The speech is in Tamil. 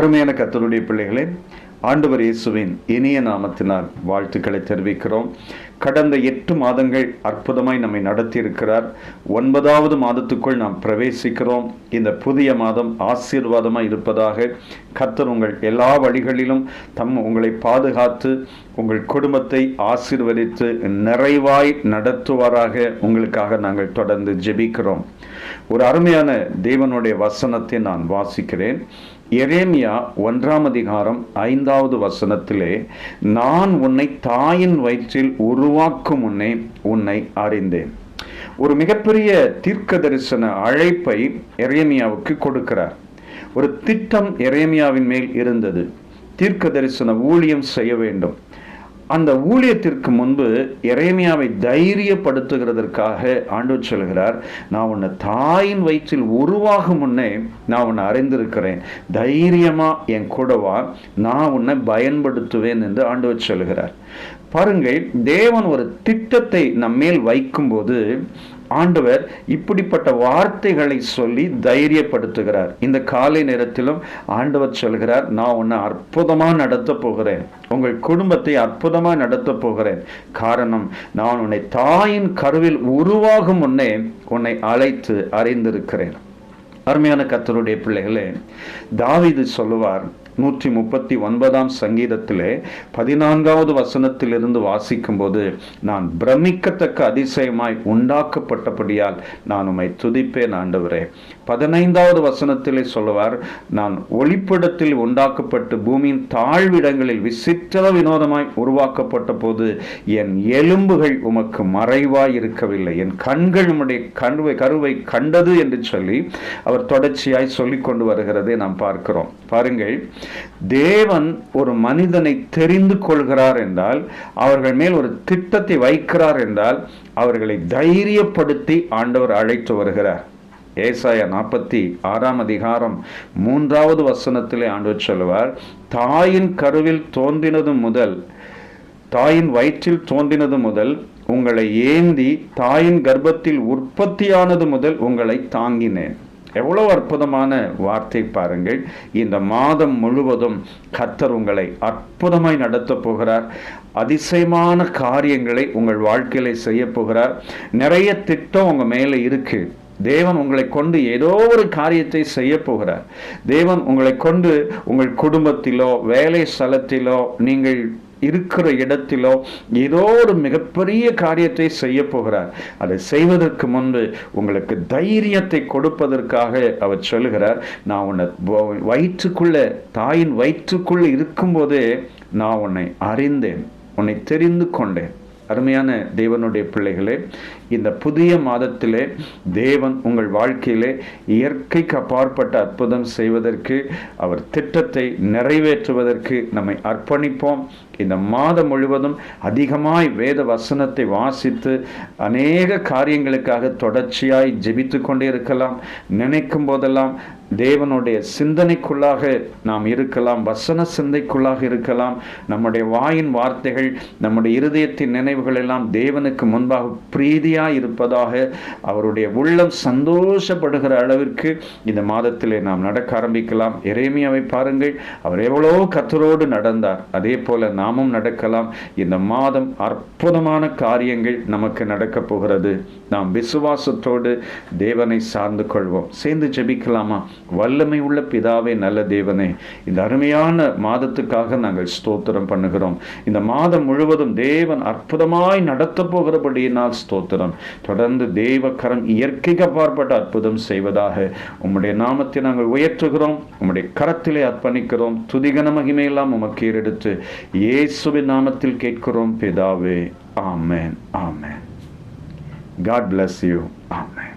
அருமையான கத்தருடைய பிள்ளைகளே ஆண்டவர் இயேசுவின் இனிய நாமத்தினால் வாழ்த்துக்களை தெரிவிக்கிறோம். கடந்த எட்டு மாதங்கள் அற்புதமாய் நம்மை நடத்தியிருக்கிறார். ஒன்பதாவது மாதத்துக்குள் நாம் பிரவேசிக்கிறோம். இந்த புதிய மாதம் ஆசீர்வாதமாக இருப்பதாக கத்தர் உங்கள் எல்லா வழிகளிலும் தம் உங்களை பாதுகாத்து உங்கள் குடும்பத்தை ஆசீர்வதித்து நிறைவாய் நடத்துவாராக உங்களுக்காக நாங்கள் தொடர்ந்து ஜெபிக்கிறோம். ஒரு அருமையான தேவனுடைய வசனத்தை நான் வாசிக்கிறேன். எரேமியா ஒன்றாம் அதிகாரம் ஐந்தாவது வசனத்திலே நான் உன்னை தாயின் வயிற்றில் உருவாக்கும் முன்னே உன்னை அறிந்தேன். ஒரு மிகப்பெரிய தீர்க்க தரிசன அழைப்பை எரேமியாவுக்கு கொடுக்கிறார். ஒரு திட்டம் எரேமியாவின் மேல் இருந்தது. தீர்க்க தரிசன ஊழியம் செய்ய வேண்டும். அந்த ஊழியத்திற்கு முன்பு இறைமையாவை தைரியப்படுத்துகிறதற்காக ஆண்டவர் சொல்கிறார் நான் உன்னை தாயின் வயிற்றில் உருவாகும் முன்னே நான் உன்னை அறிந்திருக்கிறேன். தைரியமா என் கூடவா நான் உன்னை பயன்படுத்துவேன் என்று ஆண்டவர் சொல்கிறார். பாருங்கள் தேவன் ஒரு திட்டத்தை நம்மேல் வைக்கும்போது ஆண்டவர் இப்படிப்பட்ட வார்த்தைகளை சொல்லி தைரியப்படுத்துகிறார். இந்த காலை நேரத்திலும் ஆண்டவர் சொல்கிறார் நான் உன்னை அற்புதமாக நடத்த போகிறேன். உங்கள் குடும்பத்தை அற்புதமாக நடத்த போகிறேன். காரணம் நான் உன்னை தாயின் கருவில் உருவாகும் முன்னே உன்னை அழைத்து அறிந்திருக்கிறேன். அருமையான கத்தருடைய பிள்ளைகளே தாவிது சொல்லுவார் நூற்றி முப்பத்தி ஒன்பதாம் சங்கீதத்திலே பதினான்காவது வசனத்திலிருந்து வாசிக்கும்போது நான் பிரமிக்கத்தக்க அதிசயமாய் உண்டாக்கப்பட்டபடியால் நான் உம்மை துதிப்பேன் ஆண்டவரே. பதினைந்தாவது வசனத்திலே சொல்லுவார் நான் ஒளிப்படத்தில் உண்டாக்கப்பட்டு பூமியின் தாழ்விடங்களில் விசித்திர வினோதமாய் உருவாக்கப்பட்ட போது என் எலும்புகள் உமக்கு மறைவாய் இருக்கவில்லை என் கண்கள் உம்முடைய கருவை கருவை கண்டது என்று சொல்லி அவர் தொடர்ச்சியாய் சொல்லிக் கொண்டு வருகிறதை நாம் பார்க்கிறோம். பாருங்கள் தேவன் ஒரு மனிதனை தெரிந்து கொள்கிறார் என்றால் அவர்கள் மேல் ஒரு திட்டத்தை வைக்கிறார் என்றால் அவர்களை தைரியப்படுத்தி ஆண்டவர் அழைத்து வருகிறார். ஏசாயா நாற்பத்தி ஆறாம் அதிகாரம் மூன்றாவது வசனத்திலே ஆண்டவர் சொல்லுவார் தாயின் கருவில் தோன்றினது முதல் தாயின் வயிற்றில் தோன்றினது முதல் உங்களை ஏந்தி தாயின் கர்ப்பத்தில் உற்பத்தியானது முதல் உங்களை தாங்கினேன். எவ்வளோ அற்புதமான வார்த்தை பாருங்கள். இந்த மாதம் முழுவதும் கத்தர் உங்களை அற்புதமாய் நடத்தப் போகிறார். அதிசயமான காரியங்களை உங்கள் வாழ்க்கையில செய்ய போகிறார். நிறைய திட்டம் உங்க மேல இருக்கு. தேவன் உங்களை கொண்டு ஏதோ ஒரு காரியத்தை செய்ய போகிறார். தேவன் உங்களை கொண்டு உங்கள் குடும்பத்திலோ வேலை ஸ்தலத்திலோ நீங்கள் இருக்கிற இடத்திலோ ஏதோ ஒரு மிகப்பெரிய காரியத்தை செய்ய போகிறார். அதை செய்வதற்கு முன்பு உங்களுக்கு தைரியத்தை கொடுப்பதற்காக அவர் சொல்லுகிறார் நான் உன்னை வயிற்றுக்குள்ள தாயின் வயிற்றுக்குள்ளே இருக்கும்போதே நான் உன்னை அறிந்தேன் உன்னை தெரிந்து கொண்டேன். அருமையான தேவனுடைய பிள்ளைகளே இந்த புதிய மாதத்திலே தேவன் உங்கள் வாழ்க்கையிலே இயற்கைக்கு அப்பாற்பட்ட அற்புதம் செய்வதற்கு அவர் திட்டத்தை நிறைவேற்றுவதற்கு நம்மை அர்ப்பணிப்போம். இந்த மாதம் முழுவதும் அதிகமாய் வேத வசனத்தை வாசித்து அநேக காரியங்களுக்காக தொடர்ச்சியாய் ஜெபித்து கொண்டே இருக்கலாம். நினைக்கும் போதெல்லாம் தேவனுடைய சிந்தனைக்குள்ளாக நாம் இருக்கலாம் வசன சிந்தைக்குள்ளாக இருக்கலாம். நம்முடைய வாயின் வார்த்தைகள் நம்முடைய இருதயத்தின் நினைவுகள் எல்லாம் தேவனுக்கு முன்பாக பிரீதியாக இருப்பதாக அவருடைய உள்ளம் சந்தோஷப்படுகிற அளவிற்கு இந்த மாதத்திலே நாம் நடக்க ஆரம்பிக்கலாம். இறைமையாவை பாருங்கள் அவர் எவ்வளோ கத்தரோடு நடந்தார். அதே போல நாமும் நடக்கலாம். இந்த மாதம் அற்புதமான காரியங்கள் நமக்கு நடக்கப் போகிறது. நாம் விசுவாசத்தோடு தேவனை சார்ந்து கொள்வோம். சேர்ந்து ஜெபிக்கலாமா? வல்லமை உள்ள பிதாவே நல்ல தேவனே. இந்த அருமையான மாதத்துக்காக நாங்கள் ஸ்தோத்திரம் பண்ணுகிறோம். இந்த மாதம் முழுவதும் தேவன் அற்புதமாய் நடத்த போகிறபடியினால் ஸ்தோத்திரம். தொடர்ந்து தேவ கரம் இயற்கைக்கு அப்பாற்பட்ட அற்புதம் செய்வதாக உம்முடைய நாமத்தை நாங்கள் உயர்த்துகிறோம். உம்முடைய கரத்திலே அர்ப்பணிக்கிறோம். துதிகன மகிமையெல்லாம் உமக்கு ஏறெடுத்து இயேசுவின் நாமத்தில் கேட்கிறோம். பிதாவே ஆமேன் ஆமேன். God bless you amen